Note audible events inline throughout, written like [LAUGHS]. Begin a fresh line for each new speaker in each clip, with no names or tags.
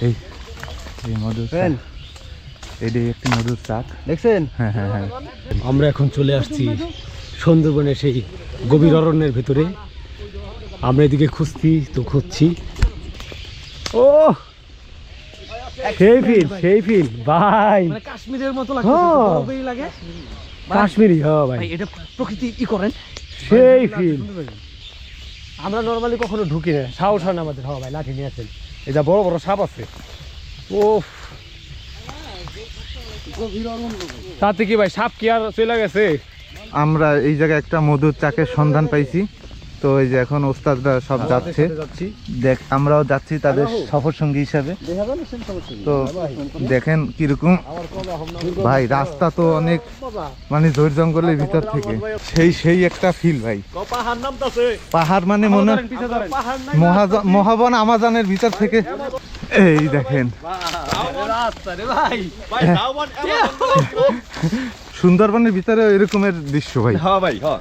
এই এই মধুর এটি একটি মধুর চাক
দেখছেন?
হ্যাঁ হ্যাঁ হ্যাঁ।
আমরা এখন চলে আসছি সুন্দরবনের সেই গভীর অরণ্যের ভেতরে। আমরা এদিকে খুঁজছি তো খুঁজছি। ও! সেই ফিল সেই ফিল ভাই।
মানে কাশ্মীরের মতো
হ্যাঁ।
লাগে।
কাশ্মীরি হ্যাঁ ভাই।
এটা প্রকৃতি ই করেন।
সেই ফিল। আমরা নর্মালি কখনো ঢুকি না। সাহস হয় না আমাদের হ্যাঁ ভাই লাঠি নিয়ে আছেন যা বড় বড় সাপ আছে। ও তাতে কি ভাই, সাপ কি আর চলে গেছে?
আমরা এই জায়গায় একটা মধুর চাকের সন্ধান পাইছি। তো এই যে এখন ওস্তাদরা সব যাচ্ছে। দেখ আমরাও যাচ্ছি তাদের সফর সঙ্গী হিসাবে। তো দেখেন কীরকম। ভাই রাস্তা তো অনেক মানে ঝোর জঙ্গলের ভিতর থেকে। সেই সেই একটা ফিল ভাই। পাহাড় মানে মনে হয় মহাবন আমাজনের ভিতর থেকে। এই দেখেন। সুন্দরবনের ভিতরে এরকমের দৃশ্য ভাই।
হ্যাঁ ভাই হ্যাঁ।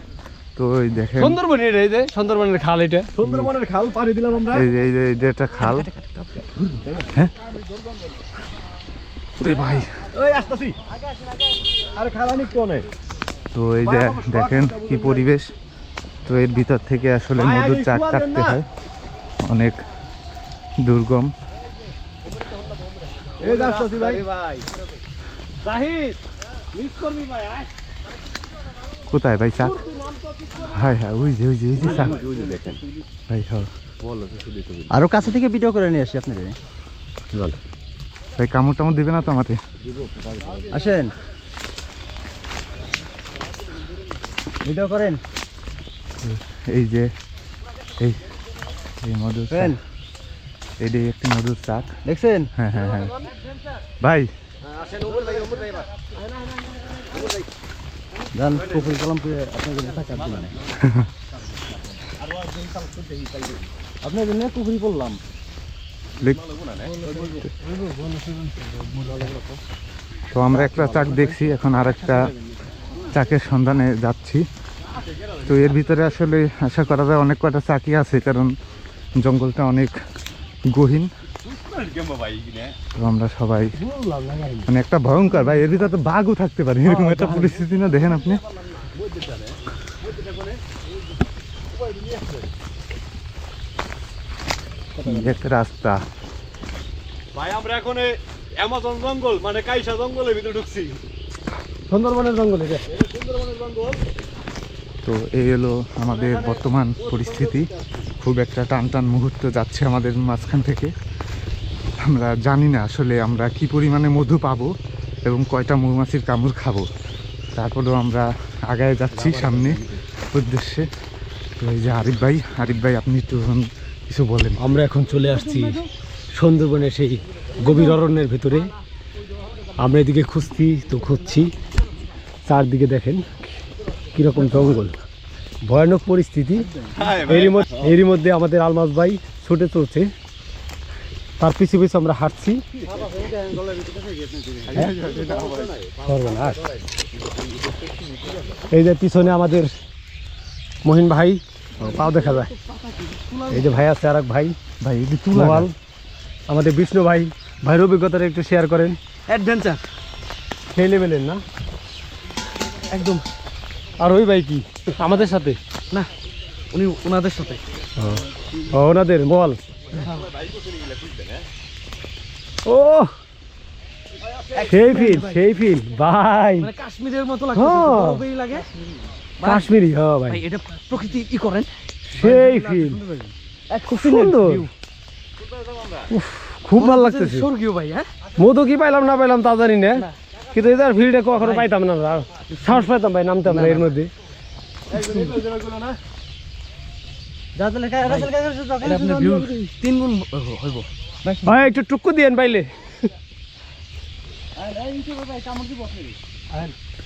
তো এই দেখেন।
সুন্দরবনের এই যে সুন্দরবনের খাল এটা।
সুন্দরবনের খাল পাড়ি দিলাম আমরা।
এই যে এই যে একটা খাল। হ্যাঁ? ভাই।
ওই আসতেছি। আরে খালানি কোনে?
তো এই যে দেখেন কি পরিবেশ। তো এর ভিতর থেকে আসলে মধুর চাক কাটতে হয়। অনেক দুর্গম।
এই যে আসতেছি ভাই।
জাহিদ মিস করবি ভাই
কোথায় ভাই চাক? হ্যাঁ হ্যাঁ ওই যে ওই যে ওই যে
দেখেন।
ভাই হ্যাঁ
আরও কাছে থেকে ভিডিও করে নিয়ে আসি আপনাদের।
ভাই কামড় টামড় দিবে না তো আমাকে
আসেন। ভিডিও করেন।
এই যে এই এই মধুর চাক এটি একটি মধুর চাক
দেখছেন?
হ্যাঁ হ্যাঁ হ্যাঁ। ভাই।
যান পুকুর করে আপনাদের টাকা দিবেন আপনার জন্য পুকুরি করলাম
তো আমরা একটা চাক দেখছি, এখন আর একটা চাকের সন্ধানে যাচ্ছি। তো এর ভিতরে আসলে আশা করা যায় অনেক কটা চাকই আছে, কারণ জঙ্গলটা অনেক গহীন। তো আমরা সবাই। মানে একটা ভয়ঙ্কর ভাই এর ভিতরে তো বাঘও থাকতে পারে এরকম একটা পরিস্থিতি না দেখেন আপনি। একটা রাস্তা।
ভাই আমরা এখন অ্যামাজন জঙ্গল মানে কাইসা জঙ্গলের ভিতরে ঢুকছি।
সুন্দরবনের জঙ্গলে রে
তো এই হলো আমাদের বর্তমান পরিস্থিতি। খুব একটা টান টান মুহূর্ত যাচ্ছে আমাদের মাঝখান থেকে। আমরা জানি না আসলে আমরা কি পরিমাণে মধু পাবো এবং কয়টা মৌমাছির কামড় খাব। তারপরেও আমরা আগায় যাচ্ছি সামনে উদ্দেশ্যে। তো এই যে আরিফ ভাই আরিফ ভাই আপনি একটু এখন কিছু বলেন।
আমরা এখন চলে আসছি সুন্দরবনের সেই গভীর অরণ্যের ভেতরে। আমরা এদিকে খুঁজছি তো খুঁজছি। চারদিকে দেখেন কীরকম জঙ্গল। ভয়ানক পরিস্থিতি। এরই মধ্যে এরই মধ্যে আমাদের আলমাস ভাই ছুটে চলছে। তার পিছু পিছু আমরা হাঁটছি। হ্যাঁ? এই যে পিছনে আমাদের মহিন ভাই পাও দেখা যায়। এই যে ভাই আছে আর এক ভাই
ভাই
মোবাইল আমাদের বিষ্ণু ভাই ভাইয়ের অভিজ্ঞতাটা একটু শেয়ার করেন।
অ্যাডভেঞ্চার
সেই লেভেলের না? একদম। আর ওই ভাই কি? আমাদের সাথে।
না উনি ওনাদের সাথে।
ওনাদের মোবাইল ও সেই ফিল সেই ফিল ভাই
মানে কাশ্মীরের মতো
হ্যাঁ।
লাগে
কাশ্মীরি হ্যাঁ ভাই
এটা প্রকৃতি ই করেন
সেই ফিল খুব সুন্দর উফ, খুব ভালো লাগতেছে
স্বর্গীয় ভাই হ্যাঁ
মধু কি পাইলাম না পাইলাম তা জানি না কিন্তু এটার ভিড়টা কখনো পাইতাম না সাহস পাইতাম ভাই নামতাম না এর মধ্যে
তিন গুণ হইব
ভাই একটু টুকু দিয়েন পাইলে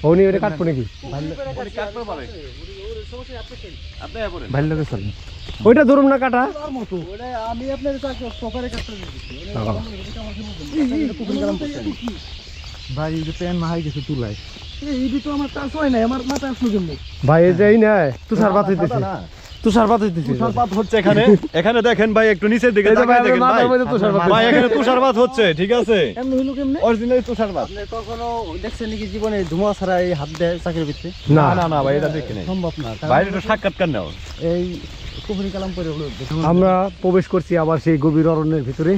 উনি ওটা কাটবো নাকি
ভালো লাগে চলেন
ওইটা ধরুন না কাটা
ভাই এই যে প্যান মাহাই গেছে তুলায়
এই তো আমার চান্স হয় নাই আমার মাথা আসলো
ভাই এই যাই না তুষার বাঁচাইতেছে তুষারপাত হইতেছে।
তুষারপাত হচ্ছে এখানে। এখানে দেখেন ভাই একটু নিচের দিকে
ভাই,
তাকায় দেখেন ভাই।
তুষারপাত
ভাই এখানে তুষারপাত হচ্ছে ঠিক আছে?
এমনি কেমনে?
অরিজিনাল তুষারপাত।
আপনি কখনো দেখছেন নাকি জীবনে ধোঁয়া ছাড়া এই হাত দেয় চাকরির ভিতরে
না।
না। না ভাই এটা দেখি নাই।
সম্ভব না
বাইরে একটু সাক্ষাৎকার নাও।
এই কুফরি কালাম করে
আমরা প্রবেশ করছি আবার সেই গভীর অরণ্যের ভিতরে।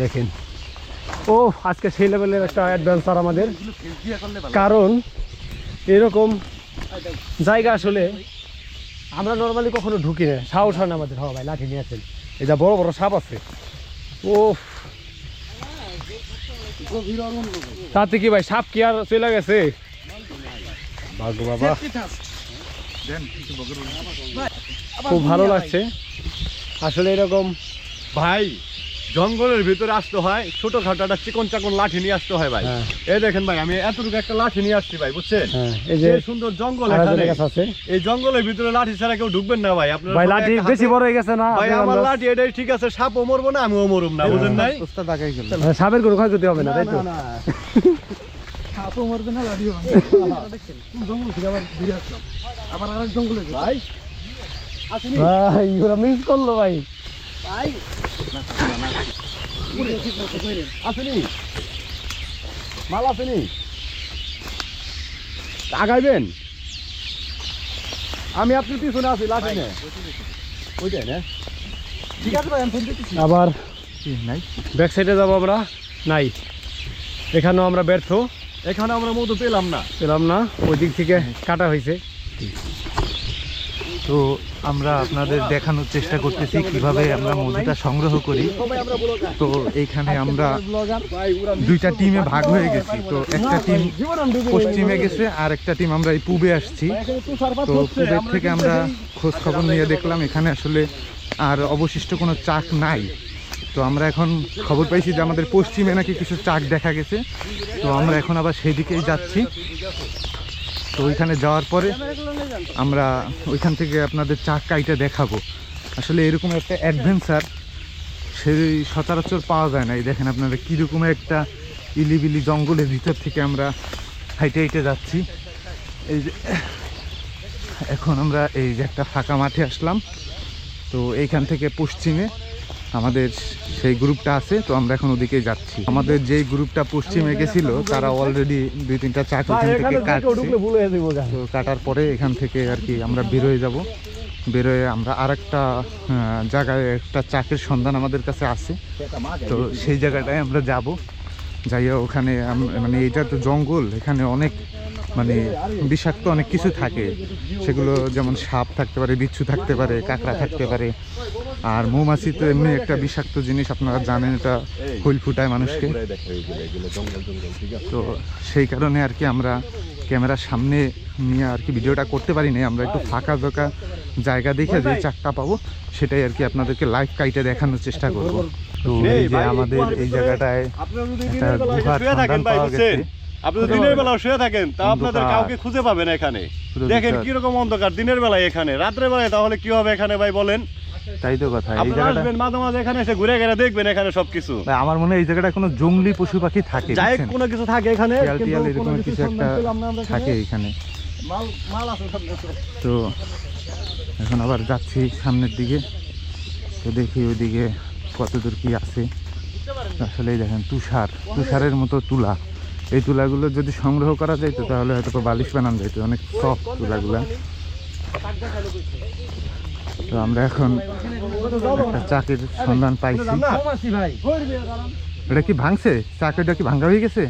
দেখেন। ও আজকে সেই লেভেলের একটা অ্যাডভেঞ্চার আমাদের। কারণ এরকম জায়গা আসলে আমরা নর্মালি কখনো ঢুকি না সাহস হয় না আমাদের। হওয়া ভাই, লাঠি নিয়ে আছেন এই যা বড় বড় সাপ আছে। ও তাতে কি ভাই, সাপ কি আর চলে গেছে? ভাগ্য বাবা। খুব ভালো লাগছে। আসলে এরকম
ভাই জঙ্গলের ভিতরে আসতে হয় ছোটখাটো একটা চিকন চাকন লাঠি নিয়ে আসতে হয় ভাই।
হ্যাঁ।
এই দেখেন ভাই আমি এতটুকু একটা লাঠি নিয়ে আসছি ভাই বুঝছেন?
হ্যাঁ, এই যে
সুন্দর জঙ্গল এখানে।
আছে।
এই জঙ্গলের ভিতরে লাঠি ছাড়া কেউ ঢুকবেন না ভাই আপনার
ভাই লাঠি বেশি বড় হয়ে গেছে না
ভাই আমার লাঠি এটাই ঠিক আছে সাপও মরবো না আমিও মরব না বুঝেন নাই?
উস্তাদ আগাই গেল
হ্যাঁ, সাপের কোনো ক্ষয়ক্ষতি হবে না তাই তো?
সাপও মরবে না লাঠিও দেখছেন কোন [LAUGHS] জঙ্গল থেকে আবার ঘুরে আসলাম। আবার আরেক জঙ্গলে যাই।
ভাই
ভাই ওরা মিস করল ভাই।
ভাই আসেনি মাল আসেনি আগাইবেন? আমি আপনার পিছনে আছি লাঠি নে ওইটাই না
ঠিক আছে ভাই আমি ফোন দিতেছি।
আবার
নাই?
ব্যাক সাইডে যাব আমরা? নাই। এখানেও আমরা ব্যর্থ।
এখানে আমরা মধু পেলাম না।
পেলাম না ওই দিক থেকে কাটা হয়েছে।
তো আমরা আপনাদের দেখানোর চেষ্টা করতেছি কীভাবে আমরা মধুটা সংগ্রহ করি। তো এইখানে আমরা দুইটা টিমে ভাগ হয়ে গেছি। তো একটা টিম পশ্চিমে গেছে, আর একটা টিম আমরা এই পূবে আসছি। তো পূবের থেকে আমরা খোঁজ খবর নিয়ে দেখলাম, এখানে আসলে আর অবশিষ্ট কোনো চাক নাই। তো আমরা এখন খবর পাইছি যে আমাদের পশ্চিমে নাকি কিছু চাক দেখা গেছে। তো আমরা এখন আবার সেই দিকেই যাচ্ছি। তো ওইখানে যাওয়ার পরে আমরা ওইখান থেকে আপনাদের চাক কাইটা দেখাবো। আসলে এরকম একটা অ্যাডভেঞ্চার সেই সচরাচর পাওয়া যায় না। এই দেখেন আপনারা কীরকম একটা ইলিবিলি জঙ্গলের ভিতর থেকে আমরা হাইটে হাইটে যাচ্ছি। এই যে, এখন আমরা এই যে একটা ফাঁকা মাঠে আসলাম। তো এইখান থেকে পশ্চিমে আমাদের সেই গ্রুপটা আছে তো আমরা এখন ওদিকে যাচ্ছি। আমাদের যেই গ্রুপটা পশ্চিমে গেছিল তারা অলরেডি দুই তিনটা চাক ওইখান থেকে কাটছে। তো কাটার পরে এখান থেকে আর কি আমরা বেরোয় যাব। বেরোয় আমরা আর একটা জায়গায় একটা চাকের সন্ধান আমাদের কাছে আছে। তো সেই জায়গাটায় আমরা যাব। যাইয়া ওখানে মানে এটা তো জঙ্গল এখানে অনেক মানে বিষাক্ত অনেক কিছু থাকে। সেগুলো যেমন সাপ থাকতে পারে বিচ্ছু থাকতে পারে কাঁকড়া থাকতে পারে। আর মৌমাছি তো এমনি একটা বিষাক্ত জিনিস আপনারা জানেন এটা হুইল ফুটায় মানুষকে। তো সেই কারণে আর কি আমরা ক্যামেরার সামনে নিয়ে আর কি ভিডিওটা করতে পারি নাই। আমরা একটু ফাঁকা ফাঁকা জায়গা দেখে যে চাকটা পাবো সেটাই আর কি আপনাদেরকে লাইভ কাইটে দেখানোর চেষ্টা করব। তো এই যে আমাদের এই জায়গাটায় একটা গুহার
শুয়ে থাকেন
সন্ধান
ভাই
পাওয়া গেছে।
আপনি দিনের বেলা শুয়ে থাকেন তা আপনাদের কাউকে খুঁজে পাবেন এখানে। দেখেন কীরকম অন্ধকার দিনের বেলায় এখানে। রাত্রে বেলায় তাহলে কি হবে এখানে ভাই বলেন?
তাই তো কথা এই জায়গাটা
মাঝে মাঝে এখানে এসে ঘুরে ঘুরে দেখবেন এখানে সবকিছু।
ভাই, আমার মনে হয় এই জায়গাটা কোনো জঙ্গলি পশু পাখি থাকে
যাই কোনো কিছু থাকে এখানে
এরকম
কিছু
একটা। থাকে এখানে।
মাল মাল আছে
তো। এখন আবার যাচ্ছি সামনের দিকে। তো দেখি ওইদিকে কতদূর কি আছে। আসলে এই দেখেন তুষার তুষারের মতো তুলা। এই তুলাগুলো যদি সংগ্রহ করা যাইতো তাহলে হয়তো বালিশ বানানো যাইতো অনেক সফট তুলাগুলো। তো আমরা এখন একটা চাকের সন্ধান পাইছি। এটা কি ভাঙছে? চাকরিটা কি ভাঙ্গা হয়ে গেছে?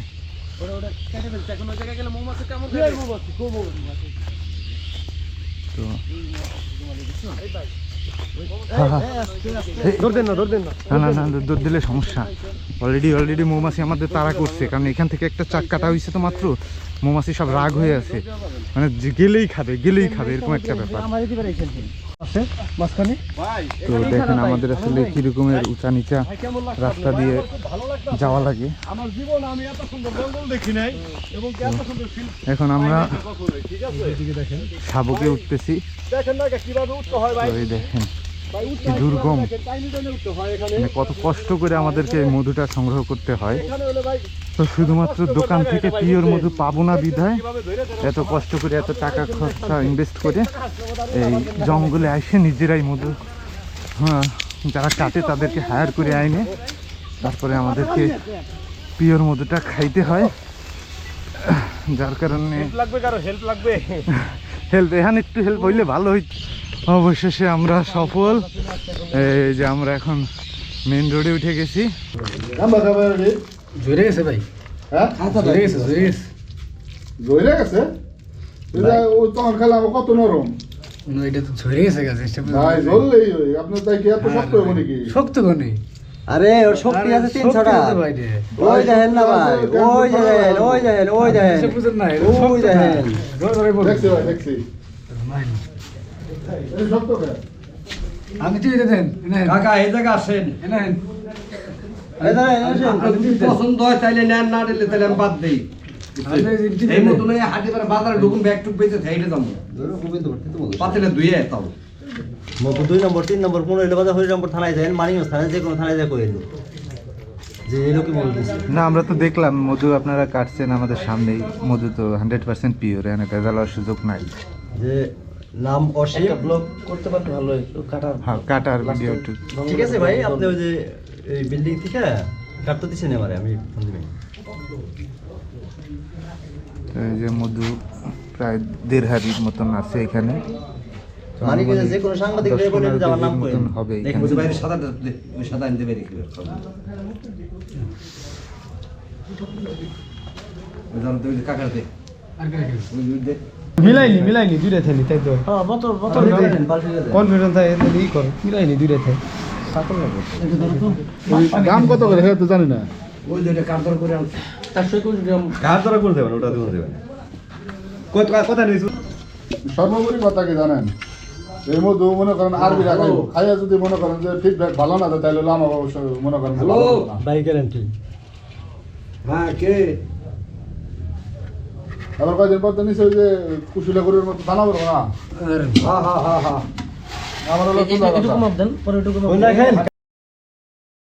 তো দিলে সমস্যা। অলরেডি অলরেডি মৌমাছি আমাদের তাড়া করছে, কারণ এখান থেকে একটা কাটা হয়েছে তো মাত্র। মৌমাছি সব রাগ হয়ে আছে। মানে গেলেই খাবে গেলেই খাবে, এরকম একটা ব্যাপার। তো দেখেন আমাদের আসলে কিরকমের উঁচা নিচা রাস্তা দিয়ে যাওয়া লাগে। এখন আমরা শাবকে উঠতেছি।
দেখেন
দুর্গম। মানে কত কষ্ট করে আমাদেরকে এই মধুটা সংগ্রহ করতে হয়। তো শুধুমাত্র দোকান থেকে পিওর মধু পাবো না বিধায়? এত কষ্ট করে এত টাকা খরচা [LAUGHS] ইনভেস্ট করে এই জঙ্গলে এসে নিজেরাই মধু হ্যাঁ যারা কাটে তাদেরকে হায়ার করে আইনে। তারপরে আমাদেরকে পিওর মধুটা খাইতে হয়। যার কারণে
হেল্প লাগবে
হেল্প [LAUGHS] এখানে একটু হেল্প হইলে ভালো হইত। অবশেষে আমরা সফল। এই যে আমরা এখন মেন রোডে উঠে গেছি।
জোরে গেছে ভাই।
হ্যাঁ?
গেছে জোরে গেছে।
ধরে গেছে? ও তখন কত নরম?
এটা তো ঝরে গেছে গাছ
ভাই ধরলেই ওই তাই কি এত শক্ত হব নাকি?
শক্ত কোনে
আরে ওর শক্তি আছে ওই দেখেন না ভাই ওই দেখেন। ওই দেখেন দেখেন। দেখেন।
দেখছি ভাই দেখছি।
আমি তুই এটা দেন
কাকা এই জায়গা আসেন।
নেন।
পছন্দ হয় তাইলে নেন না নিলে তাহলে আমি বাদ দেই। এই মতন হাটে পারে বাজারে ঢুকুন ব্যাগ টুক বেঁচে থাইলে যাব।
তো।
পাতিলে দুইয়ে তাও।
দুই নম্বর তিন নম্বর পনেরো এলো বাজার হরি নম্বর থানায় যায় মানিগঞ্জ থানায় যে কোনো থানায় যায় কই এলো যে এলো কি মধু দিচ্ছে
না আমরা তো দেখলাম মধু আপনারা কাটছেন আমাদের সামনেই। মধু তো হান্ড্রেড পার্সেন্ট পিওর এখানে ভেজাল হওয়ার সুযোগ নাই।
যে নাম অসীম। ব্লক করতে পারতে ভালো একটু কাটার
হ্যাঁ কাটার ভিডিও একটু।
ঠিক আছে ভাই আপনি ওই যে এই বিল্ডিং থেকে কাটতে দিচ্ছেন আমারে আমি ফোন দিবেন
এই যে মধু প্রায় দেড় হাড়ির মতন আছে এখানে।
যে কোনো সাংবাদিক রে বলে যে আমার নাম
হবে
দেখুন বাইরে সাদা ওই সাদা আনতে পারি কি ওই দাম তুই কাকার দে।
আর কে কে
ওই দে।
মিলাইনি মিলাইনি দুইটা থাইনি তাই তো।
হ্যাঁ দিবেন।
কনফিডেন্স থাকে ই কর মিলাইনি দুইটা থাই
দাম কত করে সেটা তো জানি না।
ওই দুইটা কারদর করে আনছে।
কার দ্বারা করে দেবেন ওটা দিয়ে দেবেন। কত কথা নিয়েছো?
সর্বোপরি কথা কি জানেন? এই মধু মনে করেন আরবি রাখাইব। খাইয়া যদি মনে করেন যে ফিডব্যাক ভালো না তাহলে লাম অবশ্য মনে করেন।
বাই গ্যারান্টি
হ্যাঁ কে?
আবার কয়দিন পর তো নিচে ওই যে কুশিলা গরুর মতো দানা করব না?
হ্যাঁ। হ্যাঁ হ্যাঁ হ্যাঁ
আমার হলো